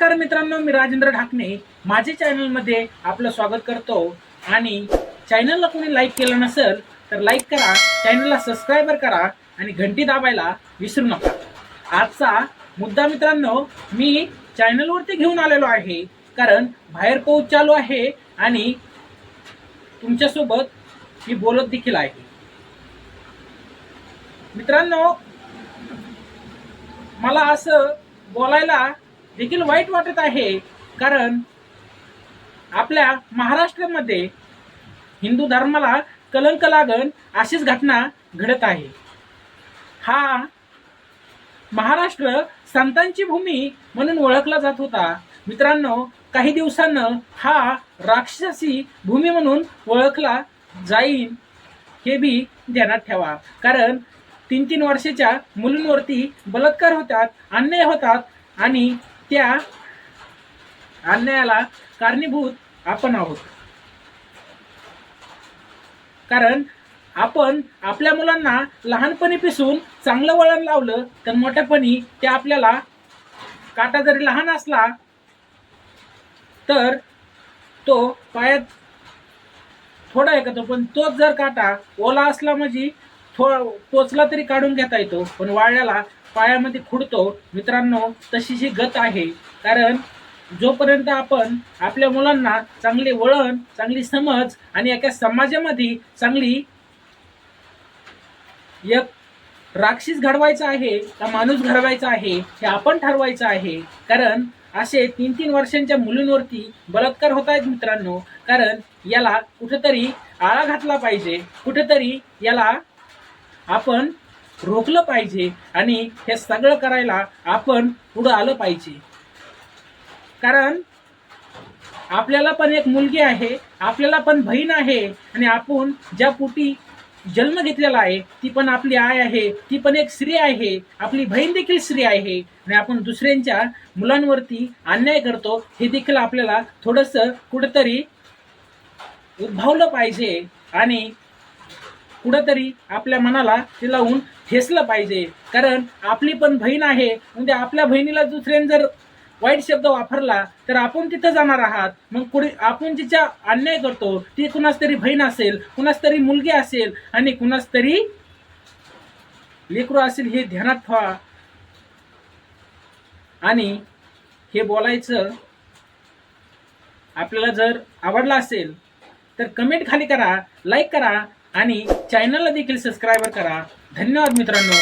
नमस्कार मित्रांनो मी राजेंद्र ढाकणे. माझे चॅनलमध्ये आपलं स्वागत करतो. आणि चॅनलला कोणी लाईक केलं नसेल तर लाईक करा. चॅनलला सबस्क्रायबर करा आणि घंटी दाबायला विसरू नका. आजचा मुद्दा मित्रांनो मी चॅनलवरती घेऊन आलेलो आहे. कारण बाहेर पाऊस चालू आहे आणि तुमच्यासोबत मी बोलत देखील आहे. मित्रांनो मला असं बोलायला देखील वाईट वाटत आहे. कारण आपल्या महाराष्ट्रामध्ये हिंदू धर्माला कलंक लागण अशीच घटना घडत आहे. हा महाराष्ट्र संतांची भूमी म्हणून ओळखला जात होता. मित्रांनो काही दिवसांना हा राक्षसी भूमी म्हणून ओळखला जाईल हे बी ध्यानात ठेवा. कारण तीन तीन वर्षाच्या मुलींवरती बलात्कार होतात अन्याय होतात आणि त्या अन्यायाला कारणीभूत आपण आहोत. कारण आपण आपल्या मुलांना लहानपणी पिसून चांगलं वळण लावलं तर मोठ्यापणी ते आपल्याला काटा जरी लहान असला तर तो पायात थोडा आहे का तो पण तोच जर काटा ओला असला म्हणजे थो टोचला तरी काढून घेता येतो पण वाळल्याला पायामध्ये खुडतो. मित्रांनो तशी ही गत आहे. कारण जोपर्यंत आपण आपल्या मुलांना चांगले वळण चांगली समज आणि एका समाजामध्ये चांगली एक राक्षस घडवायचा आहे का माणूस घडवायचा आहे हे आपण ठरवायचं आहे. कारण असे तीन तीन वर्षांच्या मुलींवरती बलात्कार होत आहेत मित्रांनो. कारण याला कुठेतरी आळा घातला पाहिजे. कुठेतरी याला आपण रोखलं पाहिजे आणि हे सगळं करायला आपण पुढं आलं पाहिजे. कारण आपल्याला पण एक मुलगी आहे आपल्याला पण बहीण आहे आणि आपण ज्या पोटी जन्म घेतलेला आहे ती पण आपली आय आहे ती पण एक स्त्री आहे आपली बहीण देखील स्त्री आहे आणि आपण दुसऱ्यांच्या मुलांवरती अन्याय करतो हे देखील आपल्याला थोडंसं कुठंतरी उद्भवलं पाहिजे आणि कुठंतरी आपल्या मनाला ते लावून ठेसलं पाहिजे. कारण आपली पण बहीण आहे. म्हणजे आपल्या बहिणीला दुसऱ्याने जर वाईट शब्द वापरला तर आपण तिथं जाणार आहात. मग कुणी आपण जिच्या अन्याय करतो ती कुणास तरी बहीण असेल कुणास तरी मुलगी असेल आणि कुणास तरी लेकरू असेल हे ध्यानात ठेवा. आणि हे बोलायचं आपल्याला जर आवडलं असेल तर कमेंट खाली करा लाईक करा आणि चॅनलला देखील सबस्क्राईब करा. धन्यवाद मित्रांनो.